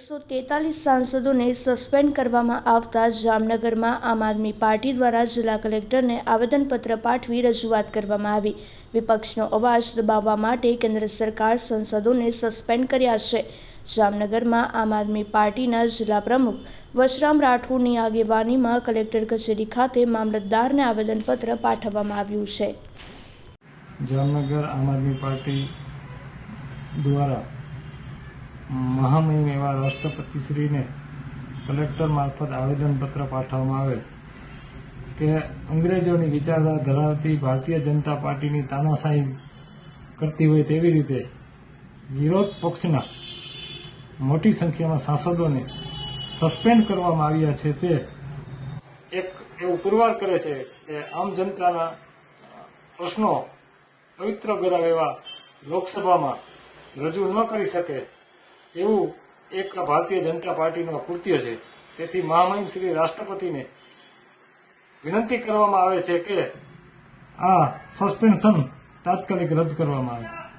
એકસો તેતાલીસ સાંસદોને સસ્પેન્ડ કરવામાં આવતા જામનગરમાં આમ આદમી પાર્ટી દ્વારા જિલ્લા કલેક્ટરને આવેદનપત્ર પાઠવી રજૂઆત કરવામાં આવી. વિપક્ષનો અવાજ દબાવવા માટે કેન્દ્ર સરકાર સંસદોને સસ્પેન્ડ કર્યા છે. જામનગરમાં આમ આદમી પાર્ટીના જિલ્લા પ્રમુખ વશરામ રાઠોડની આગેવાનીમાં કલેક્ટર કચેરી ખાતે મામલતદારને આવેદનપત્ર પાઠવવામાં આવ્યું છે. જામનગર આમ આદમી પાર્ટી દ્વારા મહામહિમ એવા રાષ્ટ્રપતિશ્રીને કલેક્ટર મારફત આવેદનપત્ર પાઠવવામાં આવેલ કે અંગ્રેજોની વિચારધારા ધરાવતી ભારતીય જનતા પાર્ટીની તાનાશાહી કરતી હોય તેવી રીતે વિરોધ પક્ષના મોટી સંખ્યામાં સાંસદોને સસ્પેન્ડ કરવામાં આવ્યા છે તે એક એવું પુરવાર કરે છે કે આમ જનતાના પ્રશ્નો પવિત્ર ગરાવ એવા લોકસભામાં રજૂ ન કરી શકે એવું એક ભારતીય જનતા પાર્ટીનું કૃત્ય છે. તેથી મહામહિમ શ્રી રાષ્ટ્રપતિને વિનંતી કરવામાં આવે છે કે આ સસ્પેન્શન તાત્કાલિક રદ કરવામાં આવે.